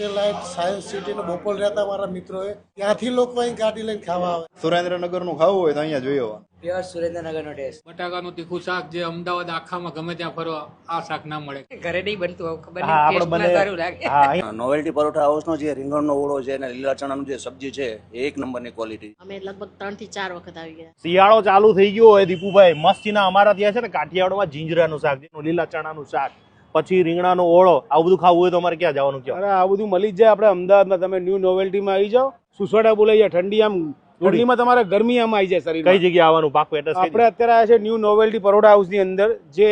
Satellite science city ને બોપલ રહેતા મારા મિત્રોએ ત્યાંથી લોકો અહીં ગાડી લઈને ખાવા આવે. સુરેન્દ્રનગરનું ખાવું હોય તો અહીંયા જોઈ આવવાનું પ્યોર સુરેન્દ્રનગરનો ટેસ્ટ બટાકાનું તીખું શાક જે અમદાવાદ આખામાં ગમે ત્યાં ફરો આ શાક ના મળે. ઘરે નહીં બનતું ખબર નહીં સારું લાગે. નોવેલ્ટી પરોઠા હાઉસનો જે રીંગણનો ઓળો છે અને લીલા ચણાનું જે સબ્જી છે એક નંબરની ક્વોલિટી અમે લગભગ ત્રણથી ચાર વખત આવી ગયા. શિયાળો ચાલુ થઈ ગયો હોય દીપુભાઈ. મસ્તીના અમારા ત્યાં છે ને કાઠિયાવાડમાં જીંજરાનું શાક છે લીલા ચણાનું શાક. પછી રીંગણાનો ઓળો આવું બધું ખાવું હોય તો અમારે ક્યાં જવાનું કયો અરે આ બધું મળી જ જાય આપણે અમદાવાદમાં. તમે ન્યૂ નોવેલ્ટીમાં આવી જાઓ સુસવાડા બોલાઈ જાય ઠંડી આમ ઠંડીમાં તમારે ગરમી આમ આવી જાય શરીર કઈ જગ્યાએ આવવાનું? પાકું એડ્રેસ આપણે અત્યારે આવ્યા છે ન્યૂ નોવેલ્ટી પરોઠા હાઉસની અંદર જે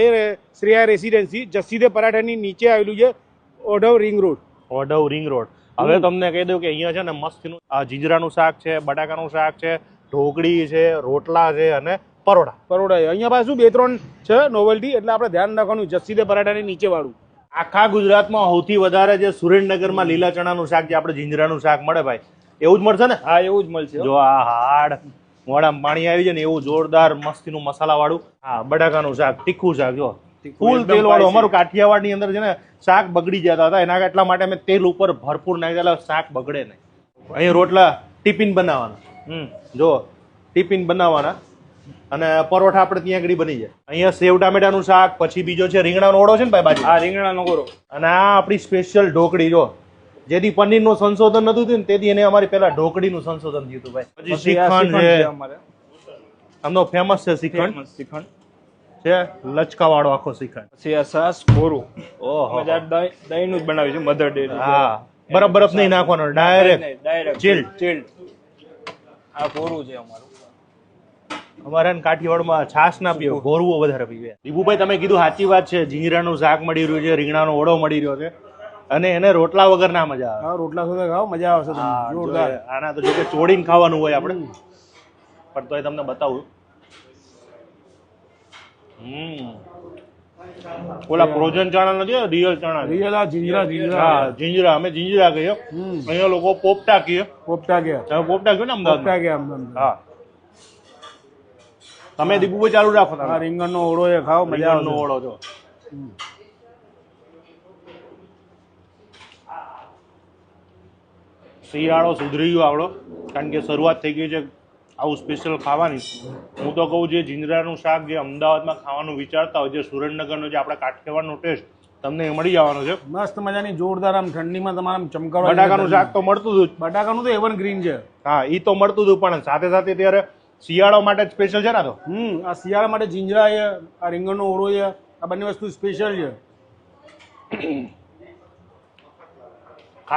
શ્રેયા રેસિડેન્સી જસ્સીદે પરાઠાની નીચે આવેલું છે Odhav ring road Odhav ring road હવે તમને કહી દઉં કે અહીંયા છે ને મસ્તનું જીંજરાનું શાક છે બટાકાનું શાક છે ઢોકળી છે રોટલા છે અને પરોડા. છે. અહીંયા પાસે શું બે ત્રણ છે નોવેલ્ટી એટલે આપણે ધ્યાન રાખવાનું જસ્સીદે પરાઠાની નીચે વાળું આખા ગુજરાતમાં સૌથી વધારે જે સુરેન્દ્રનગરમાં લીલા ચણાનું શાક જે આપણે જીંજરાનું શાક મળે ભાઈ એવું જ મળશે ને? હા એવું જ મળશે જો આ હાડ મોઢામાં પાણી આવી જાય ને એવું જોરદાર મસ્તીનું મસાલા વાળું હા બટાકાનું શાક તીખું શાક જો. ફૂલ તેલ વાળું. અમારું કાઠિયાવાડની અંદર છે ને શાક બગડી જતા હતા. એના એટલા માટે અમે તેલ ઉપર ભરપૂર નાખી દેલા શાક બગડે નહીં. અહીંયા રોટલા ટિફિન બનાવવાના. હમ. જો ટિફિન બનાવવાના. અને પરોઠા આપણે ત્યાં આગળ બની જાય. અહીંયા સેવ ટામેટાનું શાક પછી બીજો છે રીંગણાનો ઓળો છે ને ભાઈ બાજુ? આ રીંગણાનો ઓળો. અને આ આપણી સ્પેશિયલ ઢોકળી જો. જેથી પનીરનું સંશોધન નતું થયું ને તેથી એને અમારી પેલા ઢોકળીનું સંશોધન થયું હતું ભાઈ. પછી શ્રીખંડ છે. આમનો ફેમસ છે શ્રીખંડ શ્રીખંડ છે લચકા વાળો આખો શ્રીખંડ પછી આ સાસ કોરું. ઓહો. દહીં નું જ બનાવ્યું છે મધર ડેરી હા. બરફ બરફ નહીં નાખવાનો ડાયરેક્ટ ડાયરેક્ટ Chilled. ચિલ્ડ આ કોરું છે અમારું. અમારે કાઠિયાવાડમાં છાશ ના પીવો ગોરવો વધારે પીવે. દીપુભાઈ તમે કીધું સાચી વાત છે જીંજરાનું શાક મળી રહ્યું છે રીંગણાનો ઓળો મળી રહ્યો છે અને એને રોટલા વગર ના મજા આવે. રોટલા સાથે ખાવ મજા આવશે જોરદાર. આના તો જોકે ચોડીને ખાવાનું હોય આપણે. પણ તોય તમને બતાવું. હમ. ઓલા ફ્રોઝન ચણા નથી રિયલ ચણા રિયલ આ જીંજરા જીંજરા હા જીંજરા અમે જીંજરા કહીએ. અહીંયા લોકો પોપટા કહીએ. પોપટા કહીએ તમે પોપટા કહો ને અમદાવાદ પોપટા કહીએ અમદાવાદ હા. તમે દીપુ ચાલુ રાખો તમે. રીંગણનો ઓળો એ ખાઓ મજા નો ઓળો છો શિયાળો સુધરી ગયો આવડો કારણ કે શરૂઆત થઈ ગઈ છે આવું સ્પેશિયલ ખાવાની. હું તો કહું જે જીંજરાનું શાક જે અમદાવાદમાં ખાવાનું વિચારતા હોય જે સુરેન્દ્રનગરનો જે આપણા કાઠિયાવાડનો ટેસ્ટ તમને એ મળી જવાનો છે. મસ્ત મજાની જોરદાર આમ ઠંડીમાં તમારે આમ ચમકાવડા બટાકાનું શાક તો મળતું હતું જ. બટાકાનું તો એવર ગ્રીન છે. હા એ તો મળતું હતું પણ સાથે સાથે ત્યારે શિયાળો માટે સ્પેશિયલ છે ને તો? હમ, આ શિયાળા માટે જીંજરા છે, આ રીંગણનો ઓળો છે, આ બંને વસ્તુ સ્પેશિયલ છે.